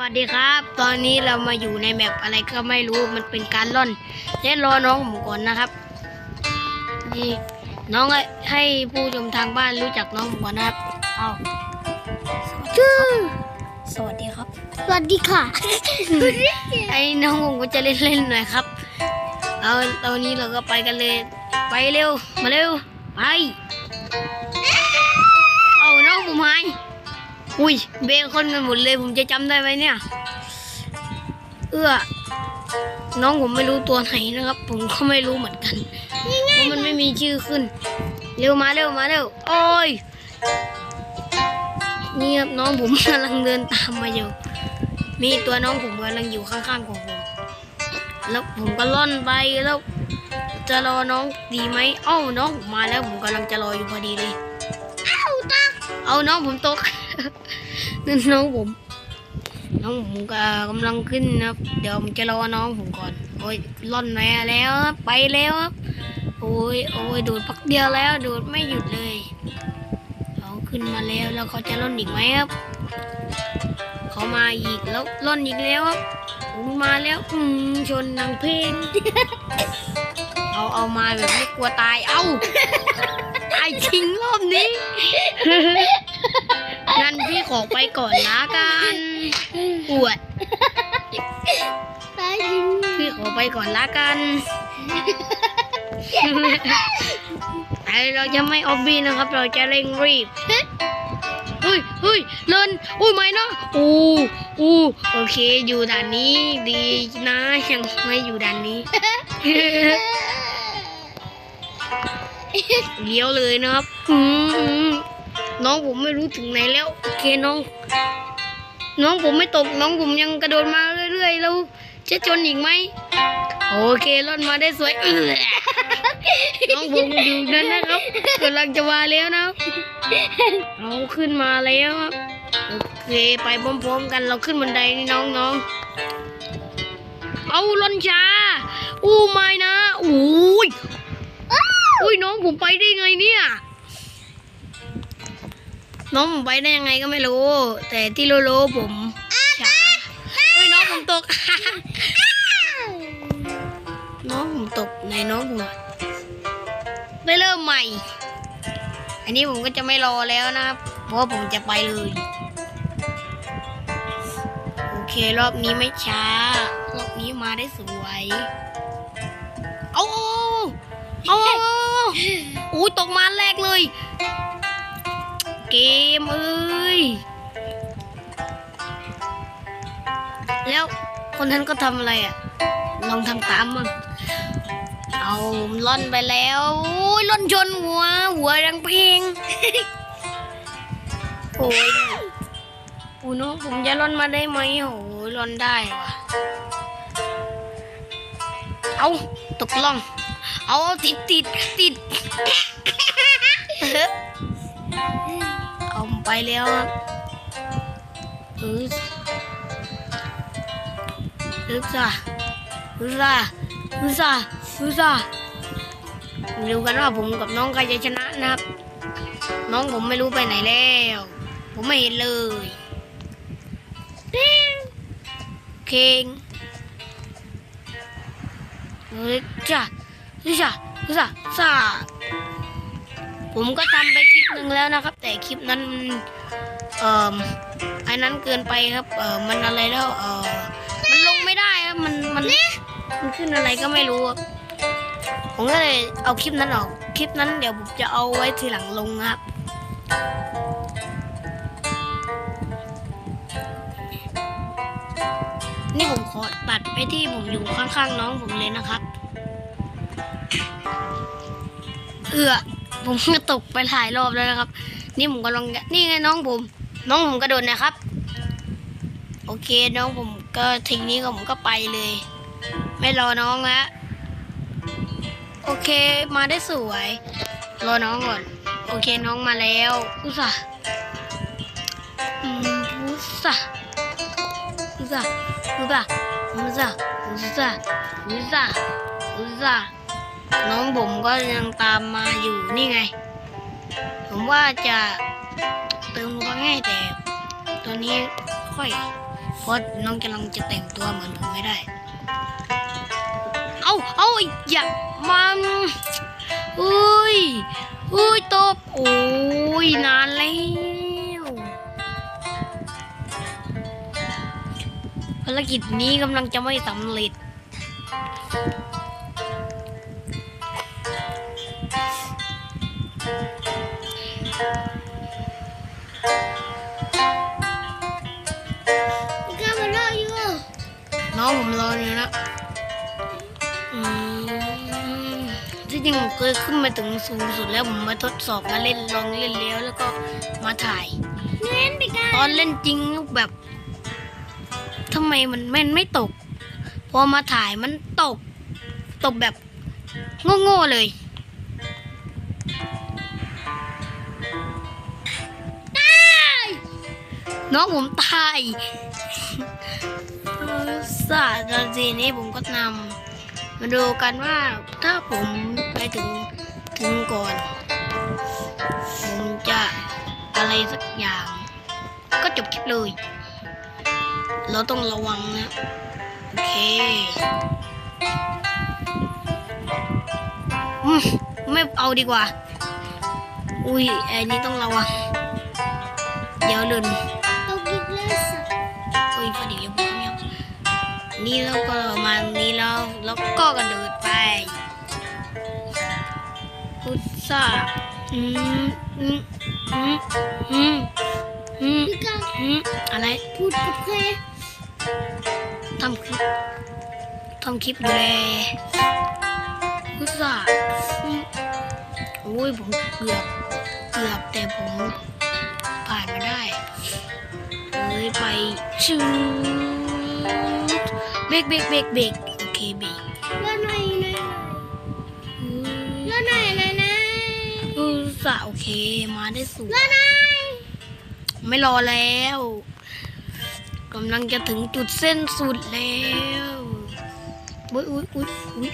วัสดีครับ ตอนนี้เรามาอยู่ในแมปอะไรก็ไม่รู้มันเป็นการล่อนและรอน้องผมก่อนนะครับ นี่น้องให้ผู้ชมทางบ้านรู้จักน้องผมก่อนนะครับ เอาชื่อสวัสดีครับ สวัสดีค่ะ ไอ้น้องผมก็จะเล่นๆหน่อยครับ เอาตอนนี้เราก็ไปกันเลย ไปเร็ว มาเร็ว ไป เอาน้องผมหาย อุ้ยเบคอนกันหมดเลยผมจะจำได้ไหมเนี่ย เอื้อ น้องผมไม่รู้ตัวไหนนะครับ ผมก็ไม่รู้เหมือนกันเพราะมันไม่มีชื่อขึ้น เร็วมาเร็วมาเร็วโอ้ยนี่ครับน้องผมกำลังเดินตามมาอยู่ มีตัวน้องผมกำลังอยู่ข้างๆของผม แล้วผมก็ล่อนไปแล้วจะรอน้องดีไหมเอ้าน้องผมมาแล้วผมกำลังจะรออยู่พอดีเลย เอาตาเอาน้องผมตก นั่นน้องผม น้องผมก็กำลังขึ้นนะเดี๋ยวผมจะรอน้องผมก่อน โอ้ยล่อนมาแล้วไปแล้วครับโอ้ยโอ้ยโดดพักเดียวแล้วโดดไม่หยุดเลยเขาขึ้นมาแล้วแล้วเขาจะล่อนอีกไหมครับ เขามาอีกแล้วล่อนอีกแล้วครับผมมาแล้วอืมชนนางเพลงเอาเอามาแบบไม่กลัวตาย เอ้าตายจริงรอบนี้ งั้นพี่ขอไปก่อนละกันปวด พี่ขอไปก่อนละกันไอเราจะไม่ออบบี้นะครับ เราจะเร่งรีบเฮ้ยเฮ้ยเลินอุ้ยไม่นะอู้อู้โอเค อยู่ด่านนี้ดีนะยังไม่อยู่ด่านนี้เลี้ยวเลยนะครับอืม น้องผมไม่รู้ถึงไหนแล้วโอเคน้อง น้องผมไม่ตกน้องผมยังกระโดดมาเรื่อยๆแล้วจะจนอีกไหมโอเคล่อนมาได้สวยเออน้องผมอยู่นั่นนะครับกำลังจะมาแล้วนะเราขึ้นมาแล้วครับโอเคไปพร้อมๆกันเราขึ้นบันไดนี่น้องๆเอาล่อนช้าอู้ไม่นะอุ้ยอุ้ยน้องผมไปได้ไงเนี่ย น้องผมไปได้ยังไงก็ไม่รู้ แต่ที่รู้ๆผมช้าอุ้ยน้องผมตก น้องผมตกในน้องผมอะได้เริ่มใหม่ อันนี้ผมก็จะไม่รอแล้วนะครับ เพราะว่าผมจะไปเลย โอเครอบนี้ไม่ช้า รอบนี้มาได้สวย เอาเอาเอาเอาเอาอู้ตกมาแรกเลย เกมเอ้ย แล้วคนนั้นก็ทำอะไรอะ ลองทำตามมั่งเอาล่อนไปแล้วโอ้ยล่อนชนหัว หัวดังเพลงโอ้ยปูน้องผมจะล่อนมาได้ไหมโอ้ยล่อนได้ว่ะเอาตกล่อง เอาติดติดติดเอา ไปแล้วครับเออเออจ้าเออจ้าเออจ้าเออจ้าดูกันว่าผมกับน้องใครจะชนะนะครับ น้องผมไม่รู้ไปไหนแล้ว ผมไม่เห็นเลยเคงเออจ้าเออจ้าเออจ้าจ้า ผมก็ทำไปคลิปหนึ่งแล้วนะครับ แต่คลิปนั้นเอ่อไอ้นั้นเกินไปครับเอ่อมันอะไรแล้วเอ่อมันลงไม่ได้ครับมันมันมันขึ้นอะไรก็ไม่รู้ครับผมก็เลยเอาคลิปนั้นออก คลิปนั้นเดี๋ยวผมจะเอาไว้ทีหลังลงครับนี่ผมขอตัดไปที่ผมอยู่ข้างๆน้องผมเลยนะครับ เอือ ผมก็ตกไปหลายรอบแล้วนะครับ นี่ผมก็ลองนี่ไงน้องผม น้องผมกระโดดนะครับ โอเคน้องผมก็ทีนี้ก็ผมก็ไปเลย ไม่รอน้องแล้วโอเคมาได้สวย รอน้องก่อน โอเคน้องมาแล้วอุตส่าห์อืมอุตส่าอุส่าอุส่าอุส่าอุส่าอุส่าอุส่า น้องผมก็ยังตามมาอยู่นี่ไง ผมว่าจะเติมลงไปให้แต่ตัวนี้ค่อยเพราะน้องกำลังจะแต่งตัวเหมือนผมไม่ได้ เอาเอาอย่ามันอุ้ยอุ้ยตบโอ้ยนานแล้วภารกิจนี้กำลังจะไม่สำเร็จ ริงผมเคยขึ้นมาถึงสูงสุดแล้วผมมาทดสอบมาเล่นลองเล่นแล้วแล้วก็มาถ่ายเน้นพี่ก้าตอนเล่นจริงแบบทำไมมันแม่นไม่ตก พอมาถ่ายมันตก ตกแบบโง่ๆเลยได้น้องผมตายเออศาสตร์ทีนี้ผมก็นำมาดูกันว่าถ้าผม ไปถึงถึงก่อนผมจะอะไรสักอย่าง ก็จบคลิปเลย เราต้องระวังนะ โอเคไม่เอาดีกว่า อุ้ยไอ้นี่ต้องระวัง เดี๋ยวลุนตกอีกแล้วสัตว์อุ้ยพอดีอย่าพูดเนี่ยนี่เราก็มาตรงนี้แล้ว แล้วก็กระโดดไป พุทธะอืมอืมอืมอืมอืมพี่ก้าอืมอะไรพูดกับใครทำคลิปทำคลิปอยู่เลยพุทธะอืมโอ้ยผมเกือบเกือบแต่ผมผ่านมาได้เลยไปชูดเบรกเบรกเบรกเบรกโอเคเบรก เคมาได้สูงว่าหน่อยไม่รอแล้วกำลังจะถึงจุดเส้นสุดแล้วอุ้ยอุ้ยอุ้ยอุ้ย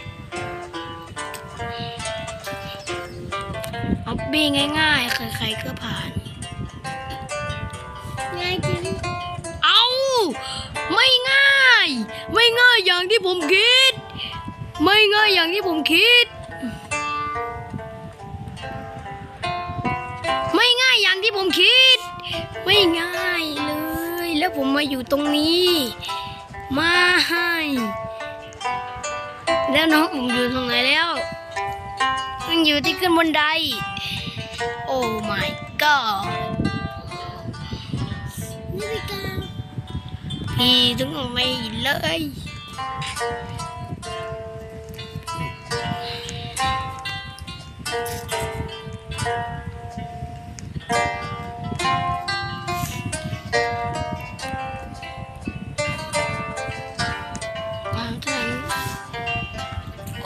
ออบบี้ง่ายๆ ใครๆก็ผ่าน ง่ายจริง เอาไม่ง่าย ไม่ง่ายอย่างที่ผมคิด ไม่ง่ายอย่างที่ผมคิด ง่ายเลย แล้วผมมาอยู่ตรงนี้ไม่แล้วน้องผมอยู่ตรงไหนแล้วมันอยู่ที่ขึ้นบนได โอ้ my god นี่พี่ก้าพี่ถึงไม่เลย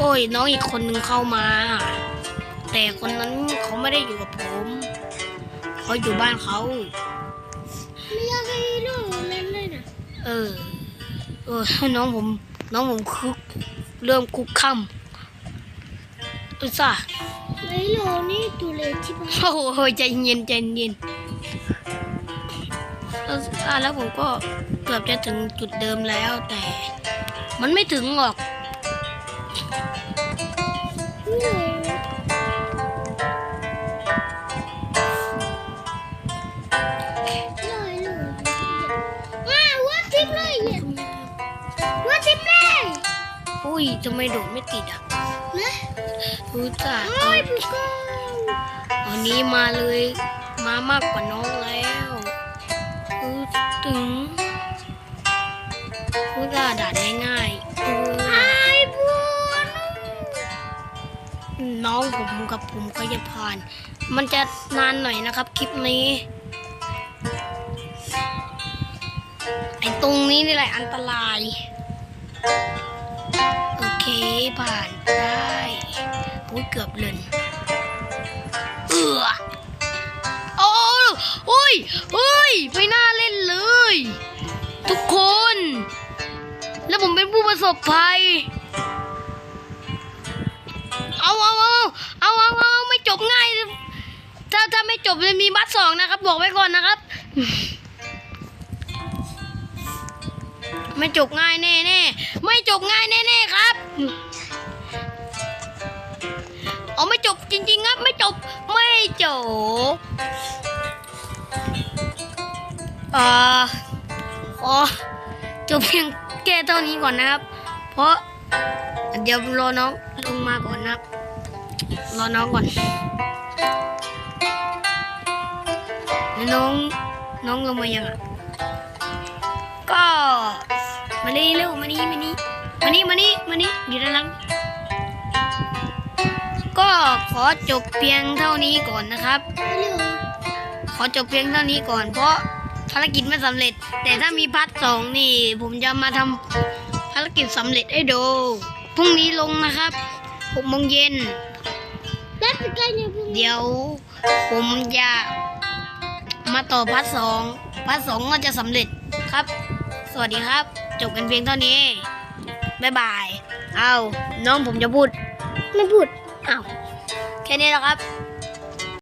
อ้ยน้องอีกคนนึงเข้ามา แต่คนนั้นเขาไม่ได้อยู่กับผมเขาอยู่บ้านเขาไม่อยากให้ลูกเล่นเลยนะเออ เออน้องผม น้องผมคุกเริ่มคุกค่ำอุตส่าห์ไอ้โลนี่ตัวเล็กที่บ้านโอ้โหใจเย็นใจเย็นเอออะแล้วผมก็เกือบจะถึงจุดเดิมแล้วแต่ มันไม่ถึงหรอกนี่โลล อยโลว้าวว่าทิมเลยเนี่ยว่าทิมเลยอุ้ยทำไมโดดไม่ติดอะนะรู้จักโอ้ยพี่ก้าตอนนี้มาเลยมามากกว่าน้องแล้วรู้ถึงรู้จักด่าได้ง่าย น้องผมกับผมก็จะผ่าน มันจะนานหน่อยนะครับคลิปนี้ ไอ้ตรงนี้นี่แหละอันตราย โอเคผ่านได้อุ้ยเกือบเลยเอือโอ้โอ้ยโอ้ยไม่น่าเล่นเลย ทุกคน แล้วผมเป็นผู้ประสบภัย เอาเอาเอาเอาเอาเอาไม่จบง่าย ถ้าถ้าไม่จบจะมีบัตรสองนะครับ บอกไว้ก่อนนะครับ ไม่จบง่ายแน่แน่ไม่จบง่ายแน่แน่ครับเอาไม่จบจริงๆครับไม่จบไม่จบเอ่อขอจบเพียงแค่เท่านี้ก่อนนะครับ เพราะเดี๋ยวรอน้องลงมาก่อนนะครับ รอน้องก่อนแล้วน้องน้องลงมายังอะ ก็มานี่เร็วมานี่มานี่มานี่มานี่มานี่อยู่ด้านหลังก็ขอจบเพียงเท่านี้ก่อนนะครับ ขอจบเพียงเท่านี้ก่อน เพราะภารกิจไม่สำเร็จ แต่ถ้ามีพาร์ทสองนี่ ผมจะมาทำภารกิจสำเร็จให้ดูพรุ่งนี้ลงนะครับหกโมงเย็น เพิ่งเดี๋ยวผมจะมาต่อพาร์ทสองพาร์ทสองก็จะสำเร็จครับ สวัสดีครับ จบกันเพียงเท่านี้บ๊ายบาย เอาน้องผมจะพูด ไม่พูดอ้าวแค่นี้แหละครับบ